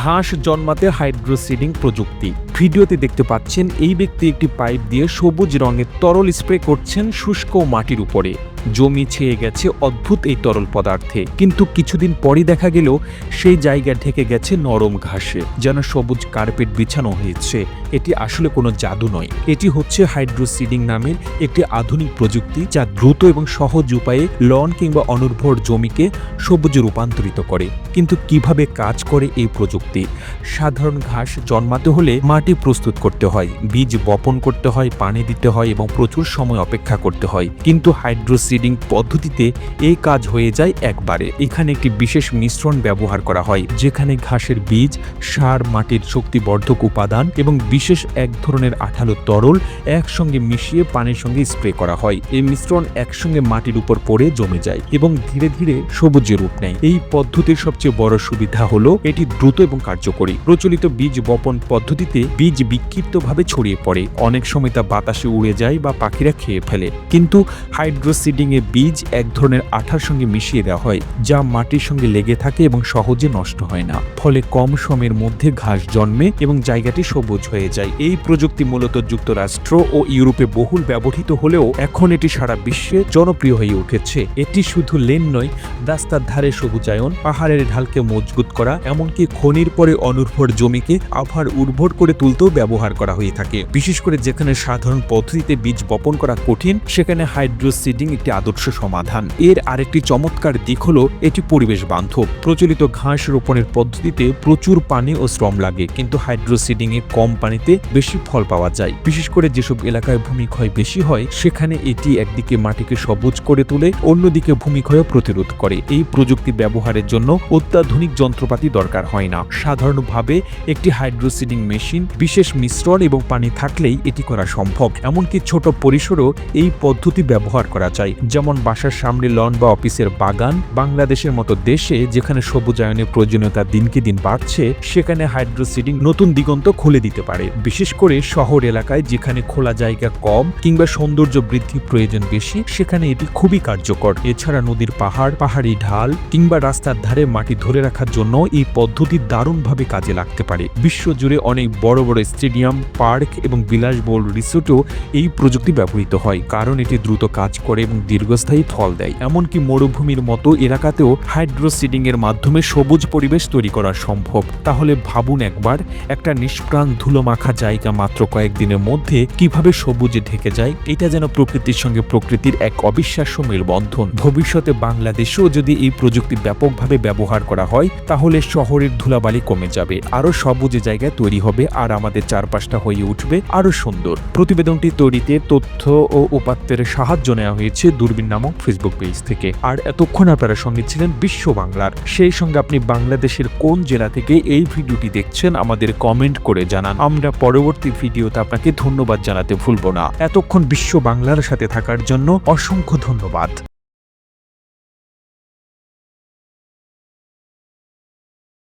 ঘাস জন্মাতে হাইড্রোসিডিং প্রযুক্তি। ভিডিওতে দেখতে পাচ্ছেন, এই ব্যক্তি একটি পাইপ দিয়ে সবুজ রঙের তরল স্প্রে করছেন শুষ্ক মাটির উপরে। জমি ছেয়ে গেছে অদ্ভুত এই তরল পদার্থে। কিন্তু কিছুদিন পরই দেখা গেল, সেই জায়গা ঢেকে গেছে নরম ঘাসে, যেন সবুজ কার্পেট বিছানো হয়েছে। এটি আসলে কোনো জাদু নয়। এটি হচ্ছে হাইড্রোসিডিং নামের একটি আধুনিক প্রযুক্তি যা দ্রুত এবং সহজ উপায়ে লন কিংবা অনুর্বর জমিকে সবুজে রূপান্তরিত করে। কিন্তু কীভাবে কাজ করে এই প্রযুক্তি? সাধারণ ঘাস জন্মাতে হলে মাটি প্রস্তুত করতে হয়, বীজ বপন করতে হয়, পানি দিতে হয় এবং প্রচুর সময় অপেক্ষা করতে হয়। কিন্তু হাইড্রোসিডিং পদ্ধতিতে এই কাজ হয়ে যায় একবারে। এখানে একটি বিশেষ মিশ্রণ ব্যবহার করা হয়, যেখানে ঘাসের বীজ, সার, মাটির শক্তিবর্ধক উপাদান এবং বিশেষ এক ধরনের আঠালো তরল একসঙ্গে মিশিয়ে পানির সঙ্গে স্প্রে করা হয়। এই মিশ্রণ একসঙ্গে মাটির উপর পড়ে জমে যায় এবং ধীরে ধীরে সবুজে রূপ নেয়। এই পদ্ধতির সবচেয়ে বড় সুবিধা হলো এটি দ্রুত এবং কার্যকরী। প্রচলিত বীজ বপন পদ্ধতিতে বীজ বিক্ষিপ্তভাবে ছড়িয়ে পড়ে। অনেক সময় তা বাতাসে উড়ে যায় বা পাখিরা খেয়ে ফেলে। কিন্তু হাইড্রোসিডিং এ বীজ এক ধরনের আঠার সঙ্গে মিশিয়ে দেওয়া হয়, যা মাটির সঙ্গে লেগে থাকে এবং সহজে নষ্ট হয় না। ফলে কম সময়ের মধ্যে ঘাস জন্মে এবং জায়গাটি সবুজ হয়ে যায়। এই প্রযুক্তি মূলত যুক্তরাষ্ট্র ও ইউরোপে বহুল ব্যবহৃত হলেও এখন এটি সারা বিশ্বে জনপ্রিয় হয়ে উঠেছে। এটি শুধু লেন নয় রাস্তার ধারে সবুজায়ন, পাহাড়ের ঢালকে মজবুত করা, এমনকি খনির পরে অনুর্বর জমিকে আবার উর্বর করে তুলতেও ব্যবহার করা হয়ে থাকে। বিশেষ করে যেখানে সাধারণ পদ্ধতিতে বীজ বপন করা কঠিন, সেখানে হাইড্রোসিডিং একটি আদর্শ সমাধান। এর আরেকটি চমৎকার দিক হলো এটি পরিবেশ বান্ধব। প্রচলিত ঘাস রোপণের পদ্ধতিতে প্রচুর পানি ও শ্রম লাগে, কিন্তু হাইড্রোসিডিং এ কম পানিতে বেশি ফল পাওয়া যায়। বিশেষ করে যেসব এলাকায় ভূমিক্ষয় বেশি হয়, সেখানে এটি একদিকে মাটিকে সবুজ করে তোলে, অন্যদিকে ভূমিক্ষয় প্রতিরোধ করে। এই প্রযুক্তি ব্যবহারের জন্য অত্যাধুনিক যন্ত্রপাতি দরকার হয় না। সাধারণভাবে একটি হাইড্রোসিডিং মেশিন বিশেষ মিশ্রণ এবং পানি থাকলেই এটি করা সম্ভব। এমনকি ছোট পরিসরও এই পদ্ধতি ব্যবহার করা যায়। যেমন বাসার সামনে লন বা অফিসের বাগান, বাংলাদেশের মতো দেশে যেখানে সবুজায়নের প্রয়োজনীয়তা দিনকে দিন বাড়ছে, সেখানে হাইড্রোসিডিং নতুন দিগন্ত খুলে দিতে পারে। বিশেষ করে শহর এলাকায় যেখানে খোলা জায়গা কম কিংবা সৌন্দর্য বৃদ্ধি প্রয়োজন বেশি, সেখানে এটি খুবই কার্যকর। এছাড়া নদীর পাহাড়, পাহাড়ি ঢাল কিংবা রাস্তার ধারে মাটি ধরে রাখার জন্য এই পদ্ধতি দারুণভাবে কাজে লাগতে পারে। বিশ্বজুড়ে অনেক বড় বড় স্টেডিয়াম, পার্ক এবং বিলাসবহুল রিসোর্টেও এই প্রযুক্তি ব্যবহৃত হয়, কারণ এটি দ্রুত কাজ করে এবং দীর্ঘস্থায়ী ফল দেয়। এমনকি মরুভূমির মতো এলাকাতেও হাইড্রোসিডিং এর মাধ্যমে সবুজ পরিবেশ তৈরি করা সম্ভব। তাহলে ভাবুন একবার, একটা নিষ্প্রাণ ধুলো মাখা জায়গা মাত্র কয়েকদিনের মধ্যে কীভাবে সবুজে ঢেকে যায়, এটা যেন প্রকৃতির সঙ্গে প্রকৃতির এক অবিশ্বাস্য মেলবন্ধন। ভবিষ্যতে বাংলাদেশেও যদি এই প্রযুক্তি ব্যাপকভাবে ব্যবহার করা হয়, তাহলে শহরের ধুলাবালি কমে যাবে, আরও সবুজে জায়গায় তৈরি হবে, আর আমাদের চারপাশটা হয়ে উঠবে আরও সুন্দর। প্রতিবেদনটি তৈরিতে তথ্য ও উপাত্তের সাহায্য নেওয়া হয়েছে দূরবীন নামক ফেসবুক পেজ থেকে। আর এতক্ষণ আপনারা সঙ্গে ছিলেন বিশ্ব বাংলার। সেই সঙ্গে আপনি বাংলাদেশের কোন জেলা থেকে এই ভিডিওটি দেখছেন, আমাদের কমেন্ট করে জানান। আমরা পরবর্তী ভিডিওতে আপনাকে ধন্যবাদ জানাতে ভুলব না। এতক্ষণ বিশ্ব বাংলার সাথে থাকার জন্য অসংখ্য ধন্যবাদ।